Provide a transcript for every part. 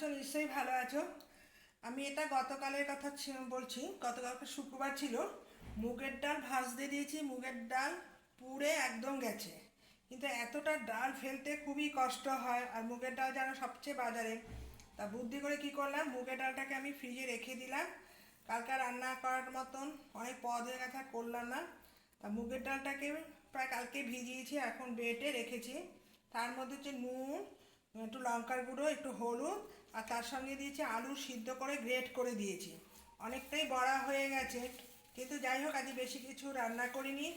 আছো? নিশ্চয়ই ভালো আছো। আমি এটা গতকালের কথা বলছি, গতকালকে শুক্রবার ছিল। মুগের ডাল ভাজতে দিয়েছি, মুগের ডাল পুড়ে একদম গেছে। কিন্তু এতটা ডাল ফেলতে খুবই কষ্ট হয়, আর মুগের ডাল যেন সবচেয়ে বাজারে। তা বুদ্ধি করে কি করলাম? মুগের ডালটাকে আমি ফ্রিজে রেখে দিলাম। কালকে রান্না করার মতন অনেক পদ হয়ে গেছে করলাম না। তা মুগের ডালটাকে প্রায় কালকে ভিজিয়েছি এখন বেটে রেখেছি। তার মধ্যে হচ্ছে নুন, একটু লঙ্কার গুঁড়ো, একটু হলুদ আর তার সঙ্গে দিয়েছি আলু সিদ্ধ করে গ্রেট করে দিয়েছি। অনেকটাই বড়া হয়ে গেছে। কিন্তু যাই হোক আজ বেশি কিছু রান্না করিনি।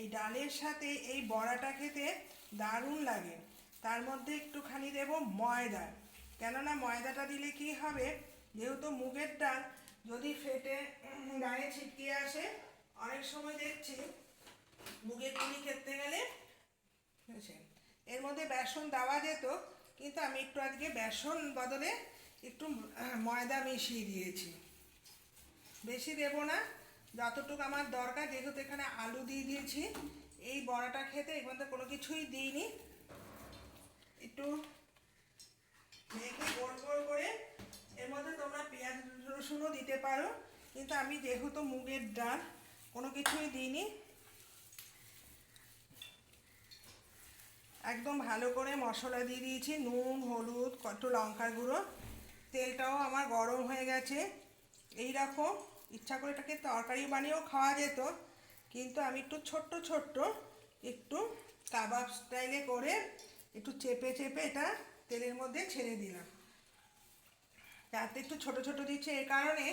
এই ডালের সাথে এই বড়াটা খেতে দারুণ লাগে। তার মধ্যে একটুখানি দেব ময়দা। কেননা ময়দাটা দিলে কি হবে? যেহেতু মুগের ডাল, যদি ফেটে গায়ে ছিটকে আসে, অনেক সময় দেখছি মুগের পুলি খেতে গেলে, এর মধ্যে বেসন দেওয়া যেত কিন্তু আমি একটু আজকে বেসন বদলে একটু ময়দা মিশিয়ে দিয়েছি। বেশি দেব না, যতটুকু আমার দরকার, যেহেতু এখানে আলু দিয়ে দিয়েছি, এই বড়াটা খেতে এর মধ্যে কোনো কিছুই দিইনি। একটু মেখে গোল গোল করে, এর মধ্যে তোমরা পেঁয়াজ রসুনও দিতে পারো, কিন্তু আমি যেহেতু মুগের ডাল, কোনো কিছুই দিইনি। একদম ভালো করে মশলা দিয়ে দিয়েছি, নুন, হলুদ কত লঙ্কার গুঁড়ো। তেলটাও আমার গরম হয়ে গেছে। এই রকম ইচ্ছা করে এটাকে তরকারি বানিয়েও খাওয়া যেত, কিন্তু আমি একটু ছোট্ট ছোট্ট একটু কাবাব স্টাইলে করে একটু চেপে চেপে এটা তেলের মধ্যে ছেড়ে দিলাম। যাতে একটু ছোট ছোট দিচ্ছে এই কারণে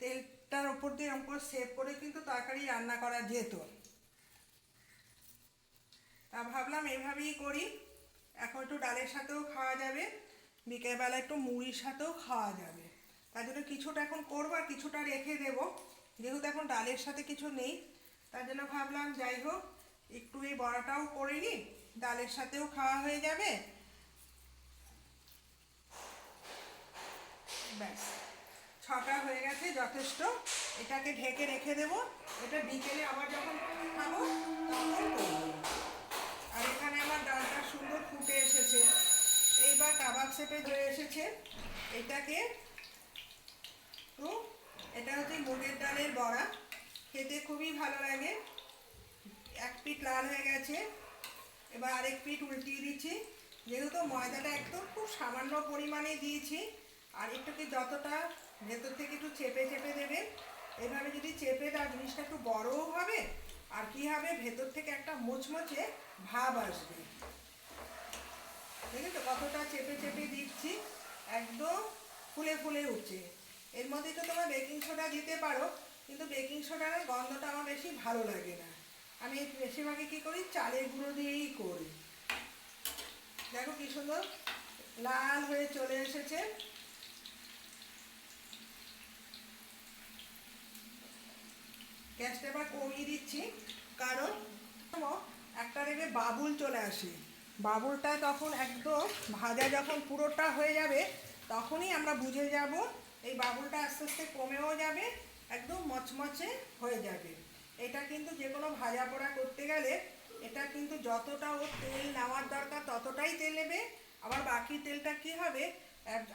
তেলটার ওপর দিয়ে এরকম করে সেভ করে কিন্তু তরকারি রান্না করা যেত। তা ভাবলাম এইভাবেই করি। এখন একটু ডালের সাথেও খাওয়া যাবে, বিকেলবেলা একটু মুড়ির সাথেও খাওয়া যাবে। তার জন্য কিছুটা এখন করব আর কিছুটা রেখে দেবো। যেহেতু এখন ডালের সাথে কিছু নেই, তার জন্য ভাবলাম যাই হোক, একটু এই বড়াটাও করে নিই, ডালের সাথেও খাওয়া হয়ে যাবে। ব্যাস, ছটা হয়ে গেছে যথেষ্ট। এটাকে ঢেকে রেখে দেবো। এটা বিকেলে আবার যখন খাব, তখন করব আর এখানে আমার ডালটা সুন্দর ফুটে এসেছে। এইবার কাবাব শেপে হয়ে এসেছে, এটাকে তো এটা হচ্ছে মুগের ডালের বড়া। খেতে খুবই ভালো লাগে। এক পিঠ লাল হয়ে গেছে। এবার আরেক পিঠ উল্টিয়ে দিচ্ছি। যেহেতু ময়দাটা একদম খুব সামান্য পরিমাণে দিয়েছি, আর একটুকে যতটা ভেতর থেকে একটু চেপে চেপে দেবে। এভাবে যদি চেপে দাও জিনিসটা একটু বড়ও হবে, আর কি হবে, ভেতর থেকে একটা মুচমুচে ভাব আসবে। আছে কতটা চেপে চেপে দিচ্ছি, একদম ফুলে ফুলে উঠছে। এর মধ্যে তো তোমরা বেকিং সোডা দিতে পারো, কিন্তু বেকিং সোডার গন্ধটা আমার বেশি ভালো লাগে না। আমি বেশিরভাগই কী করি, চালের গুঁড়ো দিয়েই করি। দেখো কি সুন্দর লাল হয়ে চলে এসেছে। গ্যাসটা এবার কমিয়ে দিচ্ছি, কারণ একটা দেবে বাবুল চলে আসে। বাবুলটা তখন একদম ভাজা যখন পুরোটা হয়ে যাবে, তখনই আমরা বুঝে যাব, এই বাবুলটা আস্তে আস্তে কমেও যাবে, একদম মচমচে হয়ে যাবে। এটা কিন্তু যে কোনো ভাজা পোড়া করতে গেলে এটা কিন্তু যতটা ওর তেল নেওয়ার দরকার ততটাই তেল নেবে, আবার বাকি তেলটা কি হবে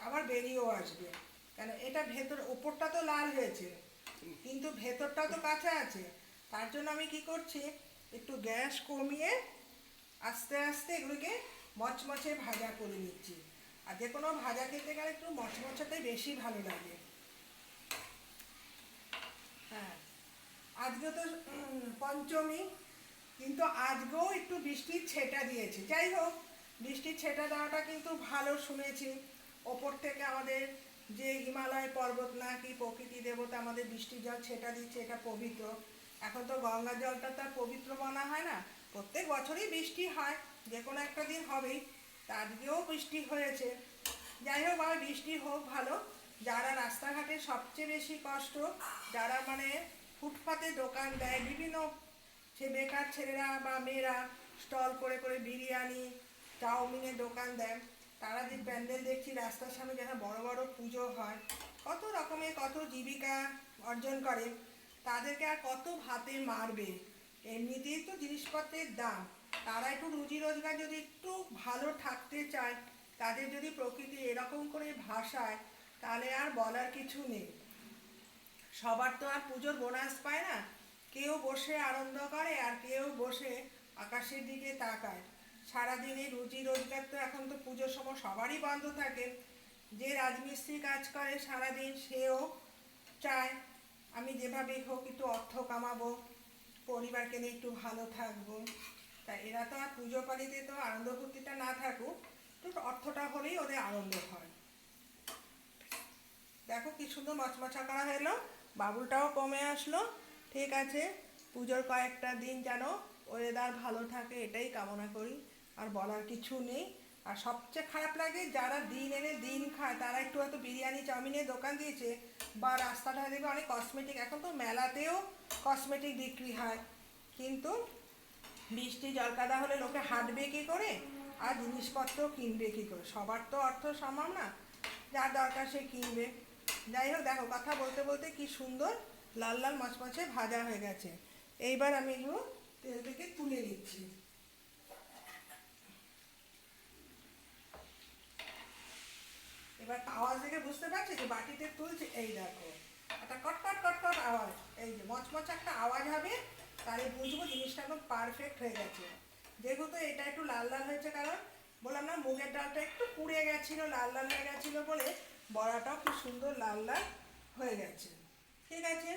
আবার বেরিয়েও আসবে। কেন, এটা ভেতর, ওপরটা তো লাল হয়েছে, কিন্তু ভেতরটা তো কাঁচা আছে। তার জন্য আমি কি করছি, একটু গ্যাস কমিয়ে আস্তে আস্তে এগুলোকে মচমচে ভাজা করে নিচ্ছি। আর যে কোনো ভাজা খেতে গেলে একটু মচমচাটাই বেশি ভালো লাগে। হ্যাঁ আজকে তো পঞ্চমী, কিন্তু আজকেও একটু বৃষ্টির ছেটা দিয়েছে। যাই হোক, বৃষ্টির ছেটা দেওয়াটা কিন্তু ভালো শুনেছি। ওপর থেকে আমাদের যে হিমালয় পর্বত নাকি প্রকৃতি দেবতা আমাদের বৃষ্টির জল ছেটা দিচ্ছে, এটা পবিত্র। এখন তো গঙ্গা জলটা তো আর পবিত্র মানা হয় না। প্রত্যেক বছরই বৃষ্টি হয়, যে কোনো একটা দিন হবেই, তার আজকেও বৃষ্টি হয়েছে। যাই হোক, আর বৃষ্টি হোক ভালো, যারা রাস্তাঘাটে সবচেয়ে বেশি কষ্ট, যারা মানে ফুটপাতে দোকান দেয়, বিভিন্ন সে বেকার ছেলেরা বা মেয়েরা স্টল করে করে বিরিয়ানি, চাউমিনের দোকান দেয়, তারা যে প্যান্ডেল দেখছি, রাস্তার সামনে যেন বড় বড় পুজো হয়, কত রকমের, কত জীবিকা অর্জন করে, তাদেরকে আর কত ভাতে মারবে। এমনিতেই তো জিনিসপত্রের দাম। তারা একটু রুজি রোজগার যদি একটু ভালো থাকতে চায়, তাদের যদি প্রকৃতি এরকম করে ভাসায় তাহলে আর বলার কিছু নেই। সবার তো আর পুজোর বোনাস পায় না। কেউ বসে আনন্দ করে আর কেউ বসে আকাশের দিকে তাকায়। সারাদিন এই রুজি রোজগার তো এখন তো পুজোর সময় সবারই বন্ধ থাকে। যে রাজমিস্ত্রি কাজ করে সারাদিন, সেও চায়, আমি যেভাবেই হোক একটু অর্থ কামাবো। পরিবারকে নিয়ে একটু ভালো থাকব। তা এরা তো আর পুজো পালিতে তো আনন্দ ফুর্তিটা না থাকুক একটু অর্থটা হলেই ওদের আনন্দ হয়। দেখো কি সুন্দর মচমচা করা হলো, বাবুলটাও কমে আসলো। ঠিক আছে, পুজোর কয়েকটা দিন যেন ওয়েদার ভালো থাকে, এটাই কামনা করি, আর বলার কিছু নেই। আর সবচেয়ে খারাপ লাগে, যারা দিন এনে দিন খায়, তারা একটু হয়তো বিরিয়ানি, চাউমিনের দোকান দিয়েছে, বা রাস্তাটা দেখবে অনেক কসমেটিক এখন তো মেলাতেও কসমেটিক বিক্রি হয়। কিন্তু বৃষ্টি জলকাদা হলে লোকে হাঁটবে কী করে? আর জিনিসপত্র কিনবে কী করে? সবার তো অর্থ সম্ভব না। যার দরকার সে কিনবে। যাই হোক, দেখো, কথা বলতে বলতে কি সুন্দর লাল লাল মচমচে ভাজা হয়ে গেছে। এইবার আমি এগুলো তেল থেকে তুলে নিচ্ছি। এবার আওয়াজ দেখে বুঝতে পারছি যে বাটিতে তুলছে। এই দেখো। একটা কটকট কটকট আওয়াজ। এই যে মচমচ একটা আওয়াজ হবে, তাহলে বুঝব জিনিসটা একদম পারফেক্ট হয়ে গেছে। যেহেতু এটা একটু লাল লাল হয়েছে, কারণ বললাম না, মুগের ডালটা একটু পুড়ে গেছিল, লাল লাল হয়ে গেছিল বলে বড়াটাও খুব সুন্দর লাল লাল হয়ে গেছে। ঠিক আছে?